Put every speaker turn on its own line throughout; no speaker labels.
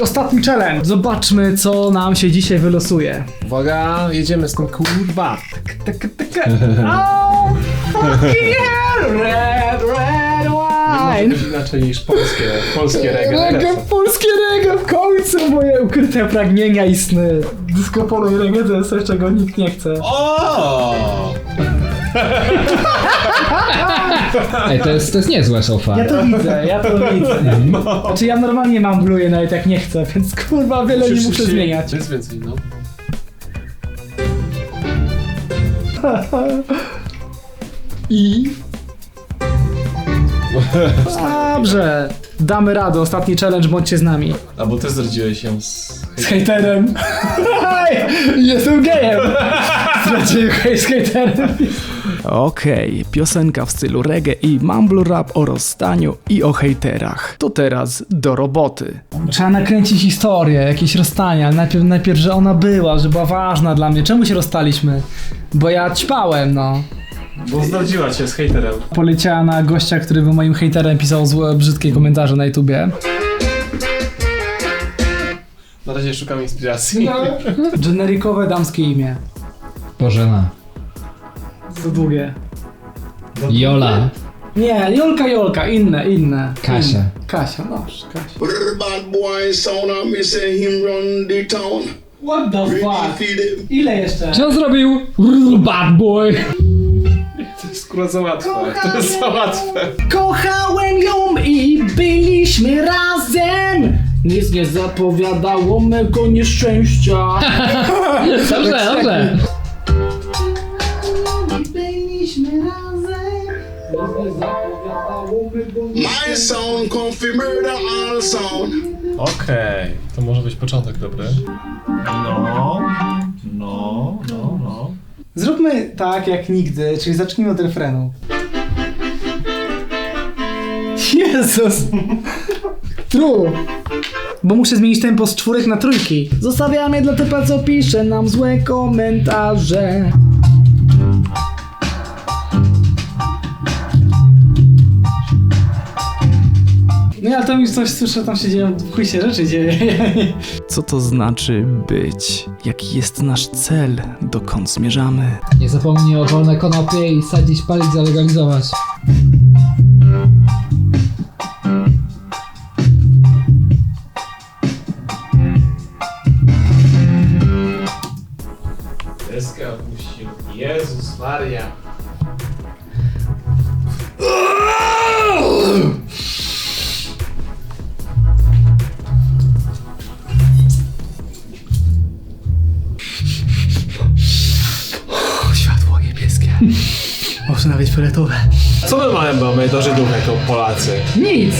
Ostatni challenge. Zobaczmy, co nam się dzisiaj wylosuje.
Uwaga, jedziemy z tym kurwa.
Tak, tak. Oh, fucking hell! Red, red
Może
wine!
być inaczej niż polskie, polskie reggae.
Reggae,
Reggae.
polskie reggae, w końcu moje ukryte pragnienia i sny. Disco polo i reggae to jest coś, czego nikt nie chce.
O!
Ej, to jest, to jest niezła sofa.
Ja to widzę, ja to widzę. Znaczy ja normalnie mam bluje nawet jak nie chcę, więc kurwa wiele nie muszę zmieniać.
Nic więcej, no.
I... Dobrze, damy radę, ostatni challenge, bądźcie z nami.
A bo ty zdradziłeś ją z...
Z hejterem. Jestem gejem. Zdradziłem hej z hejterem. Okej, piosenka w stylu reggae i mumble rap o rozstaniu i o hejterach. To teraz do roboty. Trzeba nakręcić historię, jakieś rozstania. Najpierw, najpierw, że ona była, że była ważna dla mnie. Czemu się rozstaliśmy? Bo ja ćpałem, no.
Bo zdradziła cię z hejterem.
Poleciała na gościa, który był moim hejterem, pisał złe, brzydkie komentarze na YouTubie.
Na razie szukam inspiracji.
Generikowe damskie imię.
Bożena.
To długie.
Jola.
Nie, Jolka, Jolka, inne, inne.
Kasia.
Inne. Kasia, no, Kasia.
Bad boy sound me say him run the town.
What the fuck? Ile jeszcze?
Co zrobił? Bad boy.
To jest kurwa za łatwe. To jest za łatwe.
Kochałem ją i byliśmy razem. Nic nie zapowiadało mego nieszczęścia.
Dobrze, dobrze.
My fi murder all sound.
Okej, to może być początek dobry.
No, no, no, no.
Zróbmy tak jak nigdy, czyli zacznijmy od refrenu. Jezus! True! Bo muszę zmienić tempo z czwórek na trójki. Zostawiamy dla typa, co pisze nam złe komentarze. No ja tam już coś słyszę, tam się dzieją, chuj się rzeczy dzieje. Co to znaczy być? Jaki jest nasz cel? Dokąd zmierzamy?
Nie zapomnij o wolne konopie i sadzić, palić, zalegalizować.
Deska opuścił. Jezus Maria. Co my mamy, mamy do Żydów jako Polacy?
Nic!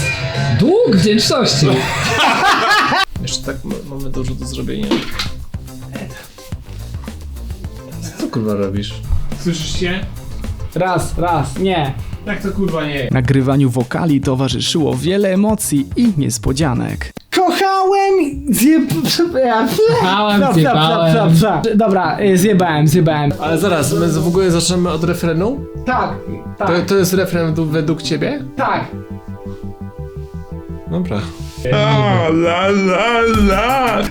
Dług wdzięczności.
Jeszcze tak ma- mamy dużo do zrobienia. Co kurwa robisz? Słyszysz się?
Raz, raz, nie.
Jak to kurwa nie?
Nagrywaniu wokali towarzyszyło wiele emocji i niespodzianek.
Kochałem... Zjeb...
Kochałem,
Psa, psa,
zjebałem.
psa, psa, psa. Dobra, y, zjebałem, zjebałem.
Ale zaraz, my w ogóle zaczynamy od refrenu?
Tak,
To,
tak,
to jest refren według ciebie?
tak.
Dobra.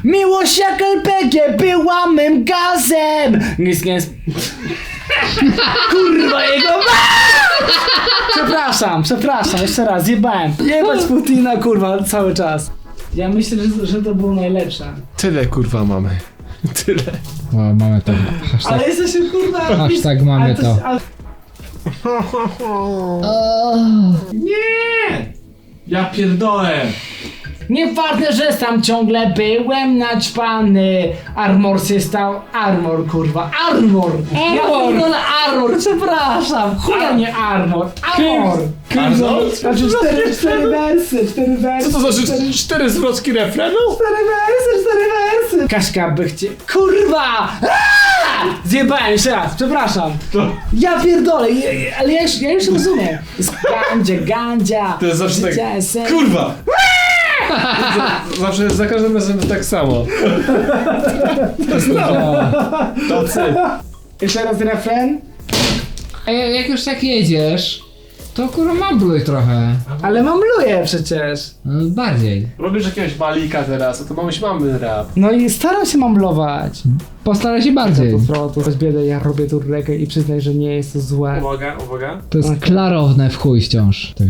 Miłość jak LPG była mym gazem! Nic nie... sp- Kurwa jego... Przepraszam, przepraszam, jeszcze raz, zjebałem. Jebać Putina, kurwa, cały czas. Ja myślę, że, że to było najlepsze.
Tyle kurwa mamy. Tyle.
O, mamy to. Hashtag.
Ale jesteśmy kurwa...
Hashtag mamy
ale
to.
ale-
Nie! Ja pierdolę!
Nieważne, że sam ciągle byłem naćpany. Armor się stał. Armor, kurwa. Armor! Ja pierdolę Armor, przepraszam. Chuja nie Armor. Armor!
Arnold?
Znaczy cztery, cztery wersy, cztery wersy.
Co to znaczy cztery zwrotki refrenu?
Cztery wersy, cztery wersy. Kaśka by chcie... Kurwa! Aaa! Zjebałem jeszcze raz, przepraszam. Ja pierdolę, je- je- ale ja już, ja już rozumiem. Jest gandzia, gandzia.
To jest zawsze tak.
Życia jest sen-
Kurwa! Zawsze za każdym razem tak samo. To ty.
Jeszcze raz refren.
Ej, jak już tak jedziesz, To kurwa mambluj trochę.
Ale mamluję przecież.
No, bardziej.
Robisz jakiegoś malika teraz, a to mamy mamy rap.
No i staram się mamblować.
Postaraj się bardziej.
To prawda, to biedę, ja robię tu reggae i przyznaj, że nie jest to złe.
Uwaga, uwaga.
To jest klarowne w chuj wciąż. Tak,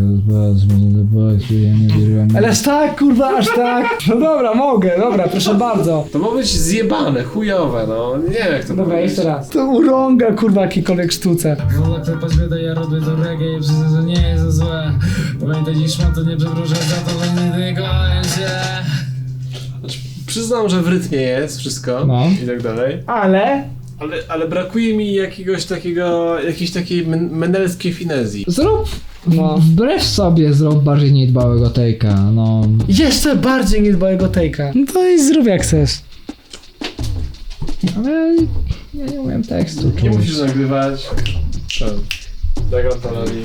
ja nie wierzyłem.
Ale aż tak, kurwa, aż tak. No dobra, mogę, dobra, proszę bardzo.
To ma być zjebane, chujowe, no. Nie wiem jak to
Dobra,
powiedzieć.
jeszcze raz. To urąga, kurwa, jakiejkolwiek sztuce.
Wola klepać biedę, ja robię to reggae i przyznam, że nie jest to złe Pamiętaj dziś to nie przeproszę za to, że nie dygałem się
Przyznam, że w rytmie jest wszystko
No.
i tak dalej.
Ale
Ale, ale brakuje mi jakiegoś takiego, jakiejś takiej men menelskiej finezji.
Zrób
No.
wbrew sobie zrób bardziej niedbałego tejka, no.
jeszcze bardziej niedbałego tejka. No to i zrób jak chcesz.
Ale ja nie umiem tekstu
Nie
czuć.
musisz nagrywać. Tak. Zagram to robi.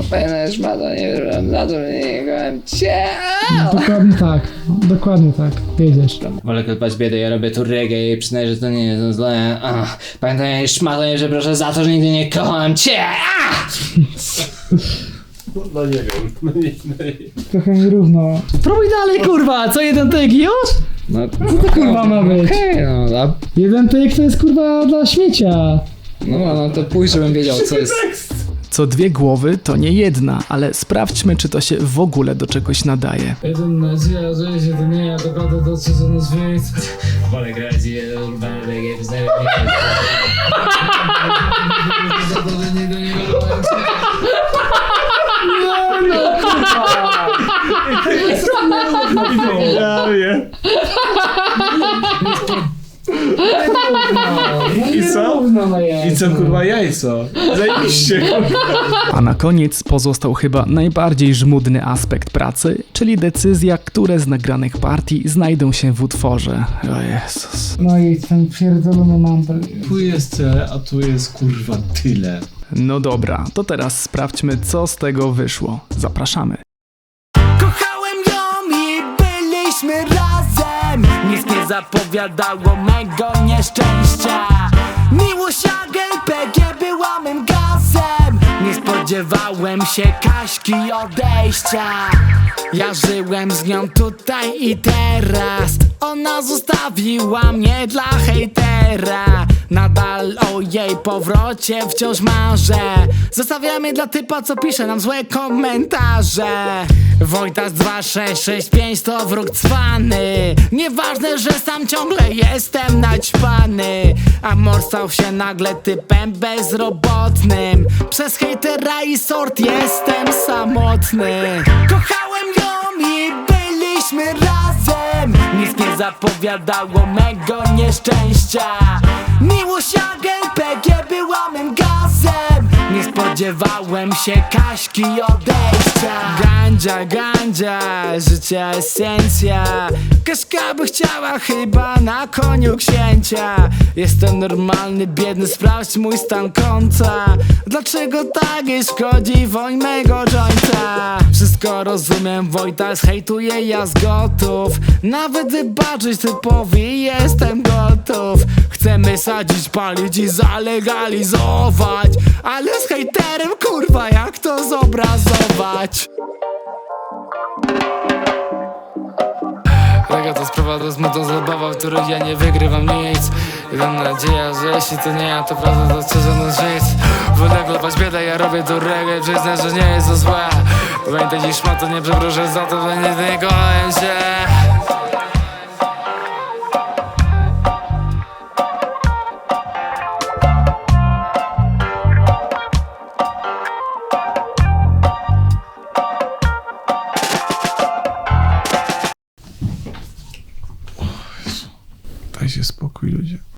Opędzisz ma to nie wiem, za to nie dygałem cię
Dokładnie tak, dokładnie tak. Jedziesz.
Wolę klepać biedę, ja robię tu reggae i przyznaję, że to nie jest złe Ach, Pamiętaj szmato, nie przeproszę za to, że nigdy nie kocham cię!
No nie wiem. No nie, no nie.
Trochę nierówno. Próbuj dalej, kurwa! Co jeden tyk już?
No,
Co to kurwa ma być?
Okej, no, a,
Jeden tyk to jest kurwa dla śmiecia.
no, no to pójdź, żebym wiedział co jest.
Co dwie głowy to nie jedna, ale sprawdźmy, czy to się w ogóle do czegoś nadaje.
Jeden nadzieja, że się to co za nas więc Wolę grać i urbany reggae, przyznaję, że nie jest Za to, że nigdy nie kochałem cię
Ja wiem. I co?
No jest.
I co kurwa jajco? Zajebiście kurwa.
A na koniec pozostał chyba najbardziej żmudny aspekt pracy, czyli decyzja, które z nagranych partii znajdą się w utworze. O Jezus.
No i ten pierdolony mumble.
Tu jest tyle, a tu jest kurwa tyle.
No dobra, to teraz sprawdźmy, co z tego wyszło. Zapraszamy.
Kochałem ją i byliśmy razem Nic nie zapowiadało mego nieszczęścia Miłość LPG była mym gazem. Nie spodziewałem się Kaśki odejścia. Ja żyłem z nią tutaj i teraz. Ona zostawiła mnie dla hejtera Nadal o jej powrocie wciąż marzę. Zostawiam je dla typa, co pisze nam złe komentarze. Wojtas 2665 to wróg cwany. Nieważne, że sam ciągle jestem naćpany. Amor stał się nagle typem bezrobotnym. Przez hejtera i sort jestem samotny. Kochałem ją i byliśmy razem. Nic nie zapowiadało mego nieszczęścia Miłość jak LPG była mym gazem. Nie spodziewałem się Kaśki odejścia. Gandzia, gandzia, życia esencja Kaśka by chciała chyba na koniu księcia. Jestem normalny, biedny, sprawdź mój stan konta Dlaczego tak nie szkodzi woń mego jointa? Wszystko rozumiem, Wojtas hejtuje, ja gotów. Nawet wybaczyć typowi jestem gotów. Chcemy sadzić, palić i zalegalizować. Ale z hejterem kurwa jak to zobrazować?
Rega to sprawa, to smutna zabawa, w której ja nie wygrywam nic. Mam nadzieję, że jeśli to nie ja, to prawda to szczerze nas żyć? Wolę klepać biedę, ja robię to reggae, przyznać, że nie jest to złe. Pamiętaj dziś ma to nie przeproszę za to, że nie kochałem się